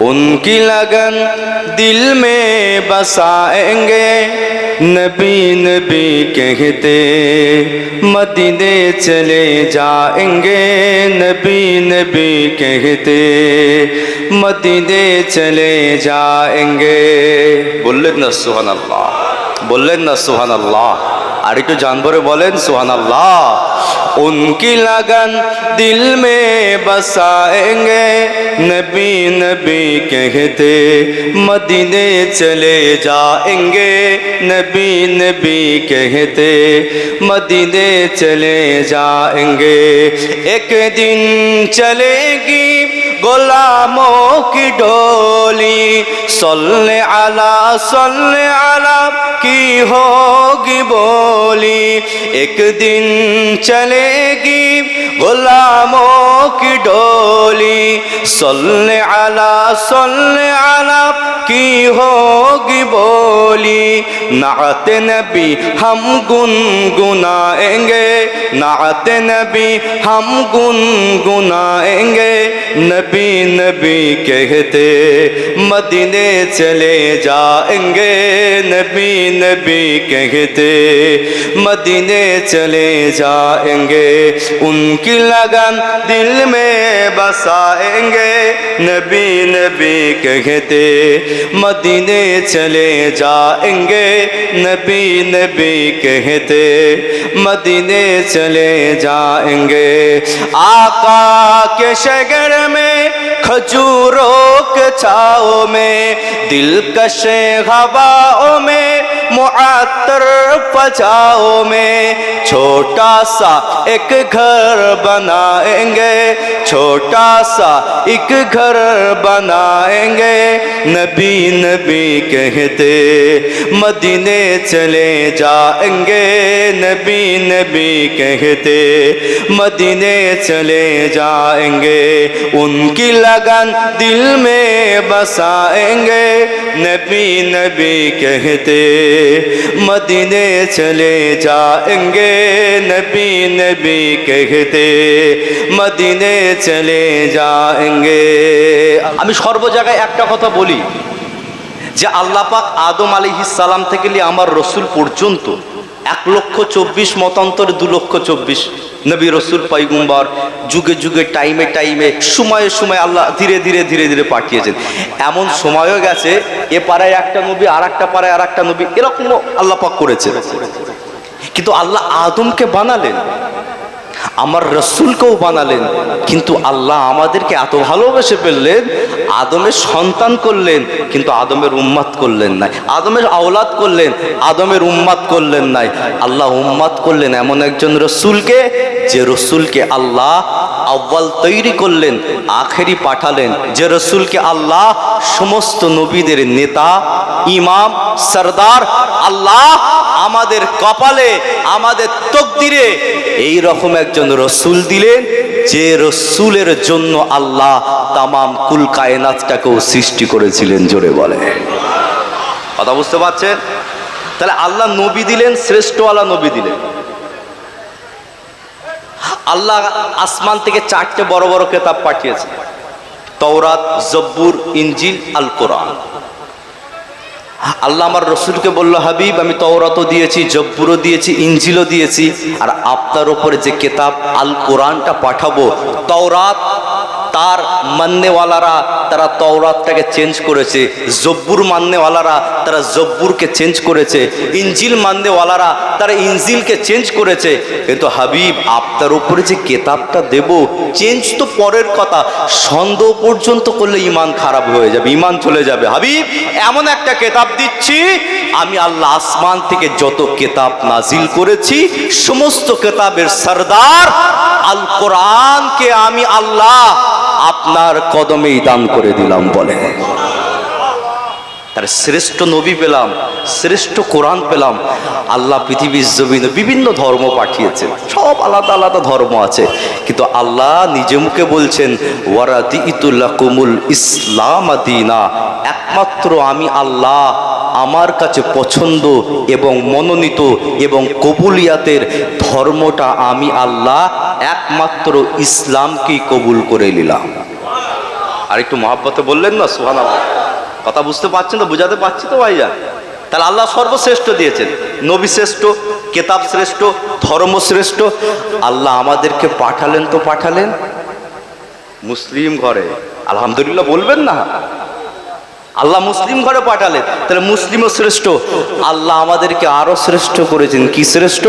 ان کی لگن دل میں بسائیں گے۔ نبی نبی کہتے مدینے چلے جائیں گے۔ نبی نبی کہتے مدینے چلے جائیں گے۔ بلدنا سبحان اللہ۔ বললেন না সুহান আল্লাহ আর একটু জানবরে বলেন সুহান আল্লাহ उनकी लगन दिल में बसाएंगे नबी नबी कहते मदीने चले जाएंगे नबी नबी कहते मदीने चले जाएंगे एक दिन चलेगी गुलामों की डोली सल्ले आला सल्ले आला की होगी बोली एक दिन चलेगी गुलामों की डोली सल्ले आला सल्ले आला کی ہوگی بولی؟ نعت نبی ہم گن گنائیں گے۔ نعت نبی ہم گن گنائیں گے۔ نبی نبی کہتے مدینے چلے جائیں گے۔ نبی نبی کہتے مدینے چلے جائیں گے۔ ان کی لگن دل میں بسائیں گے۔ نبی نبی کہتے مدینے چلے جائیں گے۔ نبی نبی کہتے مدینے چلے جائیں گے۔ آقا کے شگر میں، کھجوروں کے چھاؤں میں، دلکش ہواؤں میں، معطر پچاؤں میں چھوٹا سا ایک گھر بنائیں گے۔ چھوٹا سا ایک گھر بنائیں گے۔ نبی नबी नबी कहते मदीने चले जाएंगे नबी नबी कहते मदीने चले जाएंगे उनकी लगन दिल में बसाएंगे नबी नबी कहते मदीने चले जाएंगे नबी नबी कहते मदीने चले जाएंगे আমি সর্ব জায়গায় একটা কথা বলি যে আল্লাহ পাক আদম আলী সালাম থেকে নিয়ে আমার রসুল পর্যন্ত এক লক্ষ চব্বিশ মতান্তরে দু লক্ষ চব্বিশ নবী রসুল পাইগুম্বার যুগে যুগে, টাইমে টাইমে, সময়ে সময়ে আল্লাহ ধীরে ধীরে ধীরে ধীরে পাঠিয়েছেন। এমন সময়ও গেছে, এ পাড়ায় একটা নবী আর একটা পাড়ায় আর একটা নবী, এরকমও আল্লাহ পাক করেছে কিন্তু আল্লাহ আদমকে বানালেন। আমার রসুলকেও বানালেন, কিন্তু আল্লাহ আমাদেরকে এত ভালোবেসে ফেললেন, আদমের সন্তান করলেন, কিন্তু আদমের উম্মাত করলেন নাই। আদমের আওলাদ করলেন, আদমের উম্মাত করলেন নাই। আল্লাহ উম্মাত করলেন এমন একজন রসুলকে, যে রসুলকে আল্লাহ আব্বাল তৈরি করলেন, আখেরি পাঠালেন। যে রসুলকে আল্লাহ সমস্ত নবীদের নেতা, ইমাম, সরদার, আল্লাহ আমাদের কপালে, আমাদের তকদিরে, এই রকম একজন রসুল দিলেন, যে রসুলের জন্য আল্লাহ তামাম কুল কায়নাতটাকেও সৃষ্টি করেছিলেন, জোরে বলে। কথা বুঝতে পারছেন? তাহলে আল্লাহ নবী দিলেন, শ্রেষ্ঠওয়ালা নবী দিলেন। আল্লাহ আসমান থেকে চারটে বড় বড় কেতাব পাঠিয়েছে তওরাত, জব্বুর ইঞ্জিল আল কোরআন আল্লাহ আমার রসুলকে বলল, হাবিব, আমি তওরাতও দিয়েছি, জব্বুরও দিয়েছি ইঞ্জিলও দিয়েছি। আর আপনার ওপরে যে কেতাব আল কোরআনটা পাঠাবো, তওরাত তার মান্যওয়ালারা তারা তওরাতটাকে চেঞ্জ করেছে। জব্বুর মান্যওয়ালারা তারা জব্বুরকে চেঞ্জ করেছে। ইঞ্জিল মান্যওয়ালারা তারা ইঞ্জিলকে চেঞ্জ করেছে। কিন্তু হাবিব, আপনার উপরে যে কেতাবটা দেব চেঞ্জ তো পরের কথা। সন্দেহ পর্যন্ত করলে ইমান খারাপ হয়ে যাবে, ইমান চলে যাবে। হাবিব, এমন একটা কেতাব দিচ্ছি, আমি আল্লাহ আসমান থেকে যত কেতাব নাজিল করেছি, সমস্ত কেতাবের সরদার আল কোরআনকে আমি আল্লাহ আপনার কদমেই দান করে দিলাম বলে। তার শ্রেষ্ঠ নবী পেলাম, শ্রেষ্ঠ কোরআন পেলাম, আল্লাহ পৃথিবীর জমিনে বিভিন্ন ধর্ম পাঠিয়েছেন সব আলাদা আলাদা ধর্ম আছে। কিন্তু আল্লাহ নিজে মুখে বলছেন ওয়ারাদি ইতুল্লাহ কুমুল ইসলাম আদিনা একমাত্র আমি আল্লাহ আমার কাছে পছন্দ এবং মনোনীত এবং কবুলিয়াতের ধর্মটা আমি আল্লাহ একমাত্র ইসলামকেই কবুল করে নিলাম। আর একটু মহাব্বতে বললেন না সুহান কথা বুঝতে পারছেন তো, বুঝাতে পারছি তো ভাইয়া তাহলে আল্লাহ সর্বশ্রেষ্ঠ দিয়েছেন। নবী শ্রেষ্ঠ, কেতাব শ্রেষ্ঠ, ধর্ম শ্রেষ্ঠ। আল্লাহ আমাদেরকে পাঠালেন তো পাঠালেন। মুসলিম ঘরে। আলহামদুলিল্লাহ বলবেন না? আল্লাহ মুসলিম ঘরে পাঠালেন। তাহলে মুসলিমও শ্রেষ্ঠ। আল্লাহ আমাদেরকে আরও শ্রেষ্ঠ করেছেন। কি শ্রেষ্ঠ?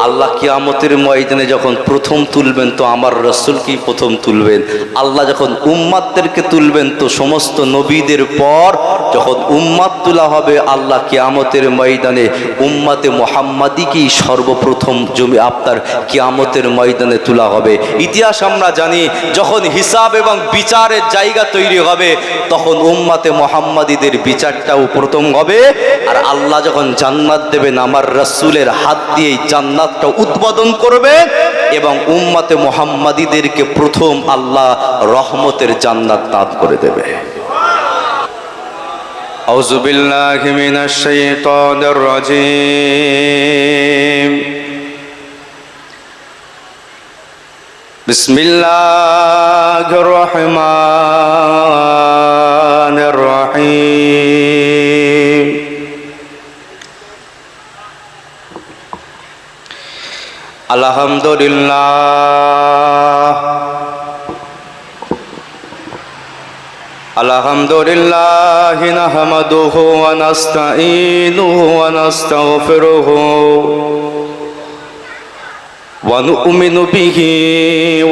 আল্লাহ কিয়ামতের ময়দানে যখন প্রথম তুলবেন, তো আমার রসুলকেই প্রথম তুলবেন। আল্লাহ যখন উম্মাদদেরকে তুলবেন, তো সমস্ত নবীদের পর যখন উম্মাদ তোলা হবে, আল্লাহ কিয়ামতের ময়দানে উম্মাতে মোহাম্মাদিকেই সর্বপ্রথম জমি আপনার কিয়ামতের ময়দানে তোলা হবে। ইতিহাস আমরা জানি, যখন হিসাব এবং বিচারের জায়গা তৈরি হবে, তখন উম্মাতে মোহাম্মদীদের বিচারটাও প্রথম হবে আর আল্লাহ যখন জান্নাত দেবেন আমার রসুলের হাত দিয়ে জান্নাতটা উদ্বোধন করবে এবং উম্মাতে মোহাম্মদীদেরকে প্রথম আল্লাহ রহমতের জান্নাত দান করে দেবে أعوذ بالله من الشيطان الرجيم بسم الله الرحمن الرحيم الحمد لله الحمد لله نحمده ونستعينه ونستغفره ونؤمن به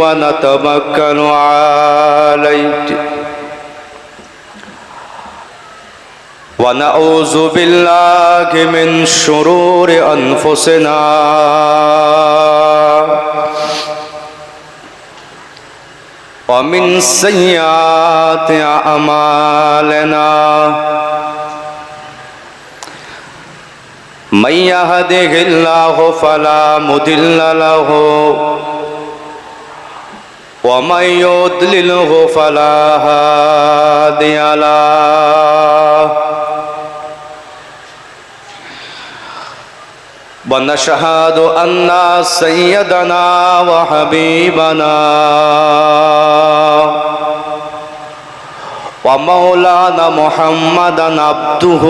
ونتوكل عليه ونعوذ بالله من شرور أنفسنا ومن سيئات أعمالنا من يهده الله فلا مضل له. ومن يضلله فلا هادي له. ونشهد أن سيدنا وحبيبنا ومولانا محمدا عبده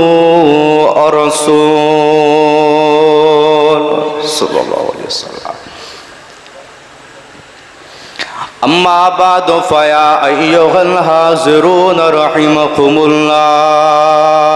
ورسوله صلى الله عليه وسلم. أما بعد فيا أيها الحاضرون رحمكم الله.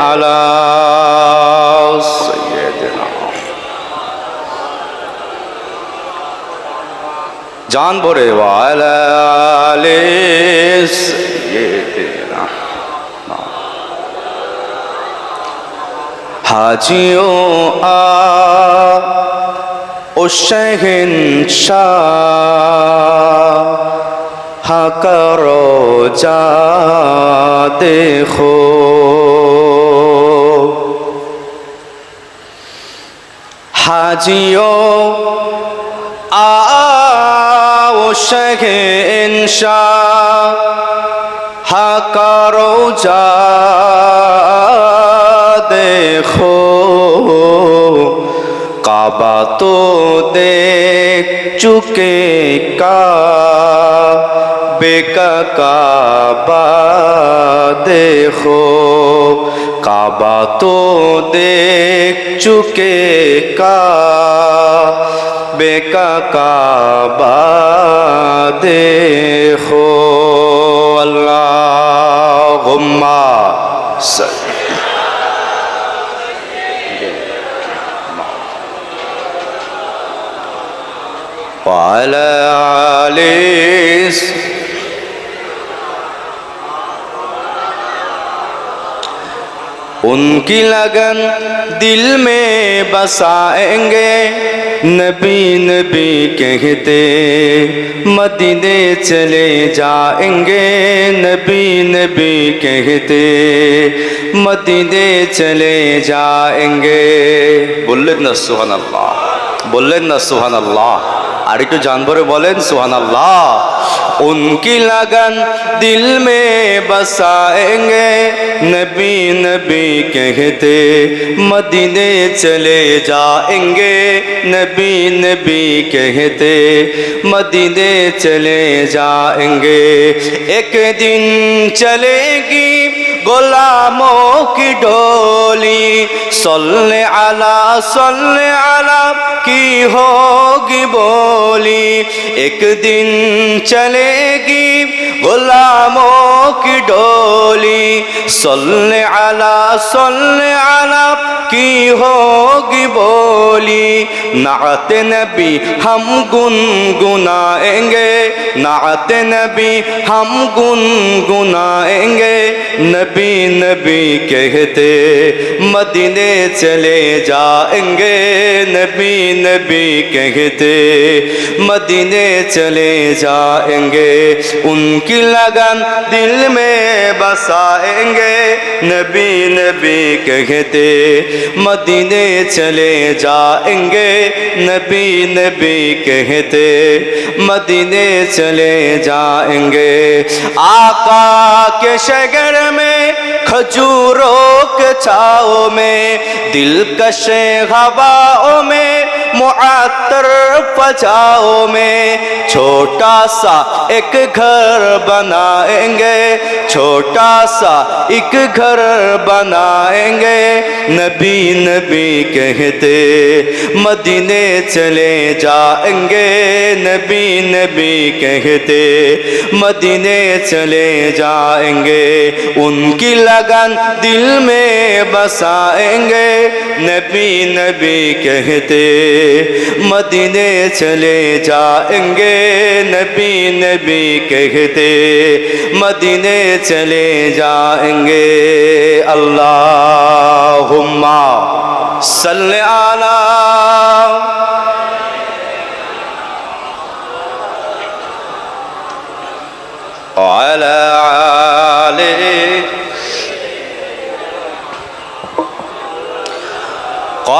على سيدنا জান ভরে ওয়ালে সাইয়্যিদিনা হাজিও আ ও শহীন শাহ হাকারো যা দেখো আজিও আও শেখে ইনশা হাকার দেখো কাবা তো দেখ চুকে কা বেকা কাবা দেখো کعبہ تو دیکھ چکے کا بے کا کعبہ دیکھ کی لگن دل میں بسائیں گے۔ نبی نبی کہتے مدینے چلے جائیں گے۔ نبی نبی کہتے مدینے چلے جائیں گے۔ بلدنا سبحان اللہ بلدنا سبحان اللہ۔ আর একটু জানবরে বলেন সুহান আল্লাহ उनकी लगन दिल में बसाएंगे नबी नबी कहते मदीने चले जाएंगे नबी नबी कहते मदीने चले जाएंगे एक दिन चलेगी गुलामों की डोली सल्ले आला सल्ले आला की होगी बोली एक दिन चलेगी गुलामों की डोली सल्ले आला सल्ले आला کی ہوگی بولی؟ نعت نبی ہم گن گنائیں گے۔ نعت نبی ہم گن گنائیں گے۔ نبی نبی کہتے مدینے چلے جائیں گے۔ نبی نبی کہتے مدینے چلے جائیں گے۔ ان کی لگن دل میں بسائیں گے۔ نبی نبی کہتے مدینے چلے جائیں گے۔ نبی نبی کہتے مدینے چلے جائیں گے۔ آقا کے شگر میں، کھجوروں کے چھاؤں میں، دلکش ہواؤں میں معطر پچاؤ میں چھوٹا سا ایک گھر بنائیں گے، چھوٹا سا ایک گھر بنائیں گے۔ نبی نبی کہتے، مدینے چلے جائیں گے۔ نبی نبی کہتے، مدینے چلے جائیں گے۔ ان کی لگن دل میں بسائیں گے۔ نبی نبی کہتے مدینے چلے جائیں گے۔ نبی نبی کہتے مدینے چلے جائیں گے۔ اللہم صلی اللہ علیہ وسلم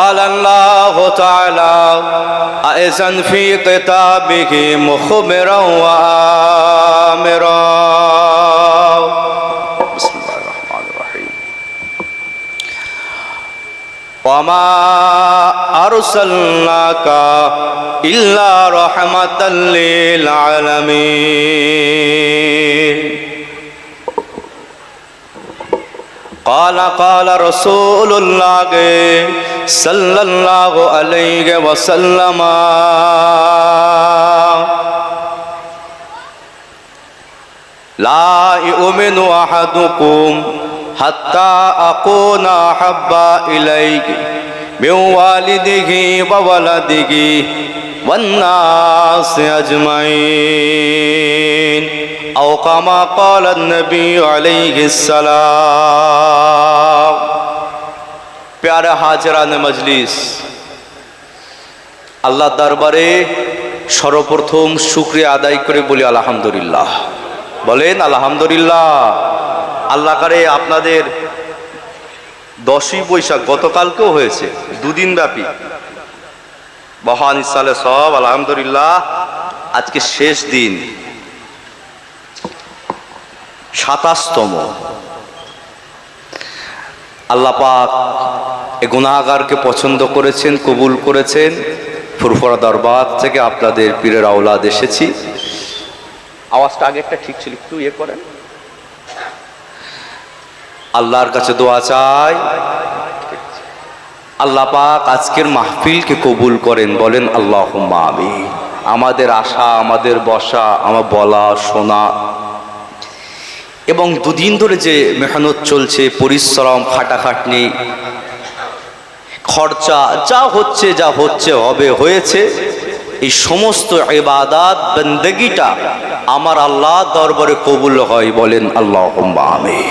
قال الله تعالى أيضا في كتابه مخبرا وآمرا بسم الله الرحمن الرحيم وما أرسلناك إلا رحمة للعالمين قال قال رسول الله صلى الله عليه وسلم لا يؤمن أحدكم حتى أكون أحب إليك من والده وولده والناس أجمعين أو كما قال النبي عليه السلام প্যারে হাজরান মজলিস। আল্লাহ দরবারে সর্বপ্রথম শুক্রিয়া আদায় করে বলি, আলহামদুলিল্লাহ। বলেন, আলহামদুলিল্লাহ। আল্লাহ করে আপনাদের দশই বৈশাখ গতকালকেও হয়েছে, দুদিন ব্যাপী। মহান ইসালে সব, আলহামদুলিল্লাহ। আজকে শেষ দিন। সাতাশতম। আল্লাহ পাক এ গুণাগারকে পছন্দ করেছেন, কবুল করেছেন। ফুরফুরা দরবার থেকে আপনাদের পীরের আওলাদ এসেছি। আওয়াজটা আগেরটা ঠিক ছিল, একটু ইয়ে করেন। আল্লাহর কাছে দোয়া চাই। আল্লাহ পাক আজকের মাহফিলকে কবুল করেন, বলেন আল্লাহ আমি আমাদের আশা, আমাদের বসা, আমার বলা, শোনা এবং দুদিন ধরে যে মেহনত চলছে, পরিশ্রম, খাটাখাটনি, খরচা, যা হচ্ছে যা হচ্ছে, হবে, হয়েছে, এই সমস্ত এবাদাত বন্দগিটা আমার আল্লাহ দরবারে কবুল হয় বলেন আল্লাহ আমি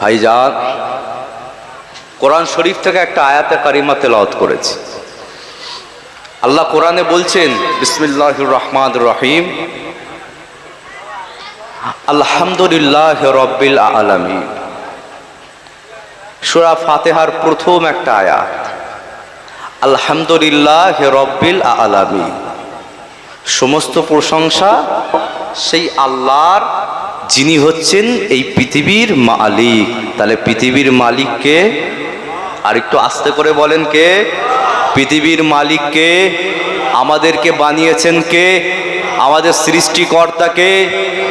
ভাইজান, কোরআন শরীফ থেকে একটা আয়াতে কারিমা তেলাওয়াত করেছে। আল্লাহ কোরআনে বলছেন বিসমিল্লাহ রহমান রহিম আলহামদুলিল্লাহ রব্বিল আলমী সুরা ফাতেহার প্রথম একটা আয়াত। আলহামদুলিল্লাহ রব্বিল আলমী সমস্ত প্রশংসা সেই আল্লাহর, যিনি হচ্ছেন এই পৃথিবীর মালিক। তাহলে পৃথিবীর মালিককে আর একটু আস্তে করে বলেন কে? পৃথিবীর মালিককে আমাদেরকে বানিয়েছেন কে? আমাদের সৃষ্টিকর্তাকে।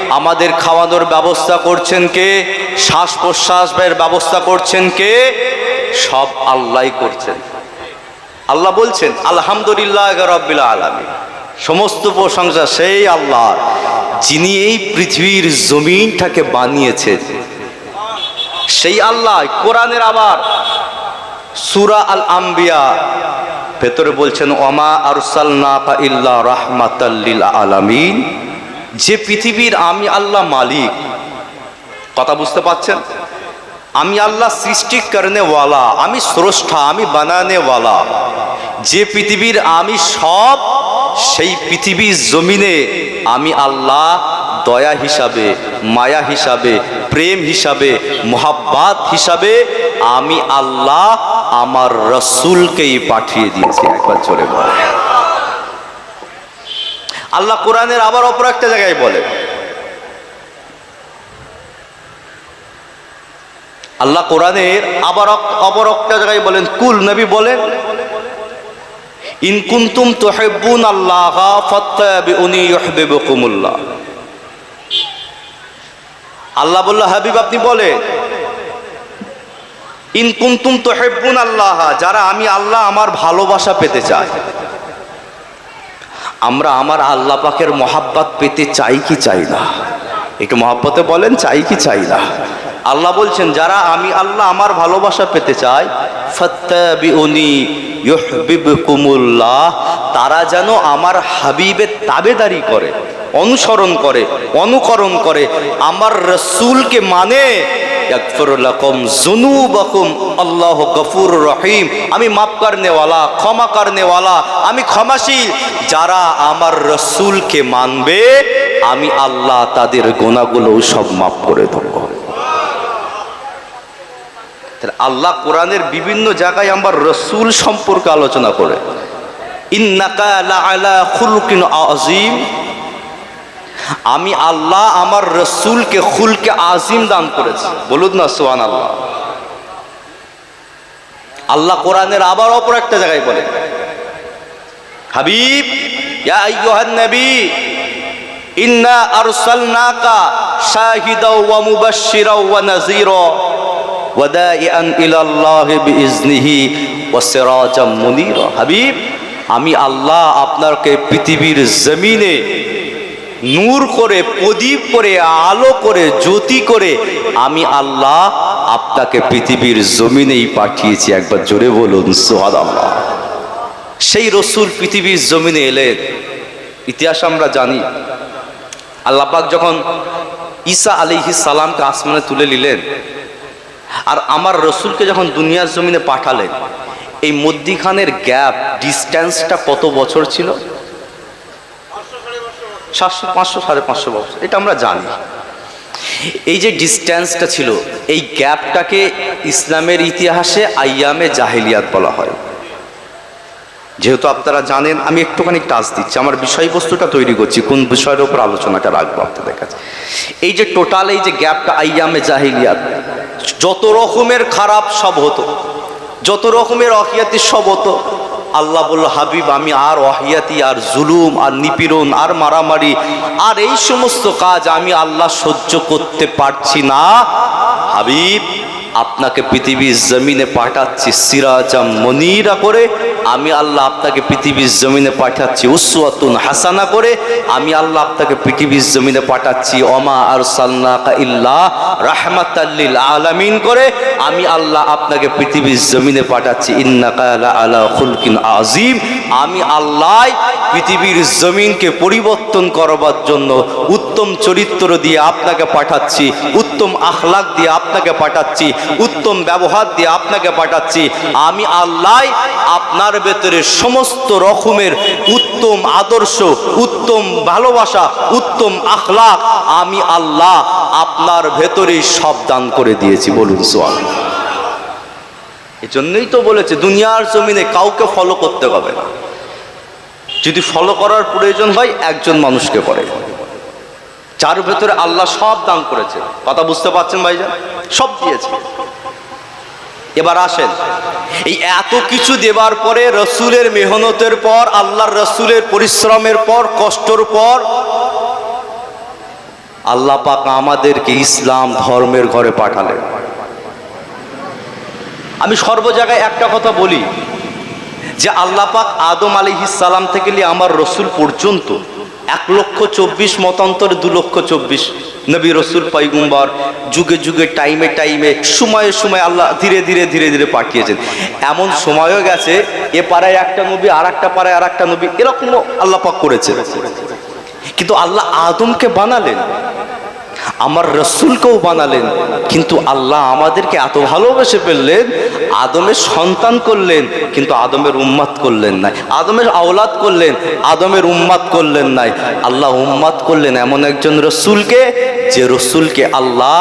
আমাদের খাওয়ানোর ব্যবস্থা করছেন কে? শ্বাস প্রশ্বাসের ব্যবস্থা করছেন কে? সব আল্লাহ করছেন। আল্লাহ বলছেন, আলহামদুলিল্লাহ রব্বিল আলমী সমস্ত প্রশংসা সেই আল্লাহ যিনি এই পৃথিবীর জমিনটাকে বানিয়েছেন। সেই আল্লাহ, কোরআনের আবার সুরা আল আম্বিয়া ভেতরে বলছেন, ওমা আরসাল ইল্লা রাহমাতাল্লিল আলামিন। যে পৃথিবীর আমি আল্লাহ মালিক, কথা বুঝতে পাচ্ছেন আমি আল্লাহ সৃষ্টি করনেওয়ালা আমি স্রষ্টা, আমি বানানেওয়ালা যে পৃথিবীর আমি সব, সেই পৃথিবীর জমিনে আমি আল্লাহ দয়া হিসাবে, মায়া হিসাবে, প্রেম হিসাবে, মোহাব্বাত হিসাবে আমি আল্লাহ আমার রসুলকেই পাঠিয়ে দিয়েছি। একবার চলে বলে আল্লাহ কোরআনের আবার অপর একটা জায়গায় বলে আল্লাহ কোরআনের আবার অপর একটা জায়গায় বলেন, কুল নবী বলেন, ইন কুনতুম তুহিব্বুন আল্লাহ ফাত্তাবিউনি ইউহিব্বুকুমুল্লাহ। আল্লাহ বলল, হাবিব, আপনি বলে, ইন কুনতুম তুহিব্বুন আল্লাহ যারা আমি আল্লাহ আমার ভালোবাসা পেতে চাই, আমরা আমার আল্লাহ পাকের মহাব্বাত পেতে চাই কি চাই না? একটু মহাব্বতে বলেন, চাই কি চাই না? আল্লাহ বলছেন, যারা আমি আল্লাহ আমার ভালোবাসা পেতে চাই তারা যেন আমার হাবিবের তাবেদারি করে। অনুসরণ করে, অনুকরণ করে, আমার রসুলকে মানে আল্লাহ গফুর রহিম, আমি মাফ করনেওয়ালা, ক্ষমা করনেওয়ালা, আমি ক্ষমাশীল। যারা আমার রসুলকে মানবে, আমি আল্লাহ তাদের গোনাগুলো সব মাফ করে দেবো। আল্লাহ কোরআনের বিভিন্ন জায়গায় আমার রসুল সম্পর্কে আলোচনা করে। ইন্নাকা আলা খুলকিন আজিম আমি আল্লাহ আমার রসুলকে খুলকে আজিম দান করেছি। বলুন না সোহান আল্লাহ আল্লাহ কোরআনের আবার অপর একটা জায়গায় বলে। হাবিব ওয়া হাবিব, আমি আল্লাহ আপনাকে পৃথিবীর জমিনে নূর করে, প্রদীপ করে, আলো করে, জ্যোতি করে আমি আল্লাহ আপনাকে পৃথিবীর জমিনেই পাঠিয়েছি। একবার জোরে বলুন সোহাদ আল্লাহ সেই রসুল পৃথিবীর জমিনে এলেন। ইতিহাস আমরা জানি। আল্লাপাক যখন ঈসা আলিহি সালামকে আসমানে তুলে নিলেন আর আমার রসুলকে যখন দুনিয়ার জমিনে পাঠালেন, এই মধ্যিখানের গ্যাপ, ডিস্ট্যান্সটা কত বছর ছিল? সাতশো, পাঁচশো, সাড়ে পাঁচশো বছর। এটা আমরা জানি। এই যে ডিস্ট্যান্সটা ছিল, এই গ্যাপটাকে ইসলামের ইতিহাসে আইয়ামে জাহেলিয়াত বলা হয়। যেহেতু আপনারা জানেন, আমি একটুখানি টাচ দিচ্ছি। আমার বিষয়বস্তুটা তৈরি করছি, কোন বিষয়ের উপর আলোচনাটা রাখব আপনাদের কাছে। এই যে টোটাল এই যে গ্যাপটা আইয়ামে জাহিলিয়াত, যত রকমের খারাপ সব হতো, যত রকমের অহিয়াতি সব হতো আল্লাহ বলল হাবিব, আমি আর অহিয়াতি আর জুলুম, আর নিপীড়ন, আর মারামারি, আর এই সমস্ত কাজ আমি আল্লাহ সহ্য করতে পারছি না। হাবিব আপনাকে পৃথিবীর জমিনে পাঠাচ্ছি সিরাজাম মনিরা করে, আমি আল্লাহ আপনাকে পৃথিবীর জমিনে পাঠাচ্ছি উসওয়াতুন হাসানা করে, আমি আল্লাহ আপনাকে পৃথিবীর জমিনে পাঠাচ্ছি অমা আর সাল্লাকা ইল্লাহ রাহমাতাল্লিল আলামিন করে, আমি আল্লাহ আপনাকে পৃথিবীর জমিনে পাঠাচ্ছি ইন্নাকা আলা আলা খুলকিন আজিম আমি আল্লাহ পৃথিবীর জমিনকে পরিবর্তন করবার জন্য উত্তম চরিত্র দিয়ে আপনাকে পাঠাচ্ছি, উত্তম আখলাক দিয়ে আপনাকে পাঠাচ্ছি, উত্তম ব্যবহার দিয়ে আপনাকে পাঠাচ্ছি। আমি আল্লাহ আপনার ভেতরে সমস্ত রকমের উত্তম আদর্শ, উত্তম ভালোবাসা, উত্তম আখলাক আমি আল্লাহ আপনার ভেতরেই সব দান করে দিয়েছি, বলুন সোয়াল এই জন্যই তো বলেছে, দুনিয়ার জমিনে কাউকে ফলো করতে হবে না। যদি ফলো করার প্রয়োজন হয়, একজন মানুষকে করে। যার ভেতরে আল্লাহ সব দান করেছে। কথা বুঝতে পারছেন ভাইজান? সব দিয়েছে। এবার আসেন। এই এত কিছু দেবার পরে রসুলের মেহনতের পর, আল্লাহর রসুলের পরিশ্রমের পর, কষ্টর পর, আল্লাহ পাক আমাদেরকে ইসলাম ধর্মের ঘরে পাঠালেন। আমি সর্ব জায়গায় একটা কথা বলি, যে আল্লাহ পাক আদম সালাম থেকে নিয়ে আমার রসুল পর্যন্ত এক লক্ষ চব্বিশ, মতান্তর দু লক্ষ চব্বিশ। নবী রসুল পৈগুম্বর যুগে যুগে, টাইমে টাইমে, সময়ে সময় আল্লাহ ধীরে ধীরে ধীরে ধীরে পাঠিয়েছেন। এমন সময়ও গেছে, এ পাড়ায় একটা নবী আর একটা পাড়ায় আর একটা নবী, এরকমও আল্লাহ পাক করেছেন। কিন্তু আল্লাহ আদমকে বানালেন, আমার রসুলকেও বানালেন, কিন্তু আল্লাহ আমাদেরকে এত ভালোবেসে ফেললেন আদমের সন্তান করলেন, কিন্তু আদমের উম্মাত করলেন নাই। আদমের আওলাদ করলেন, আদমের উম্মাত করলেন নাই। আল্লাহ উম্মাত করলেন এমন একজন রসুলকে, যে রসুলকে আল্লাহ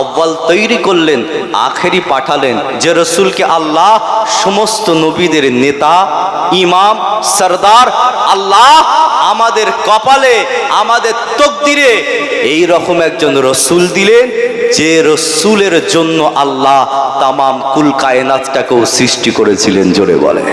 আব্বাল তৈরি করলেন, আখেরি পাঠালেন। যে রসুলকে আল্লাহ সমস্ত নবীদের নেতা, ইমাম, সরদার, আল্লাহ আমাদের কপালে, আমাদের তকদিরে এই রকম একজন রসুল দিলেন, যে রসুলের জন্য আল্লাহ তামাম কুল কায়নাতটাকেও সৃষ্টি করেছিলেন জোরে বলে।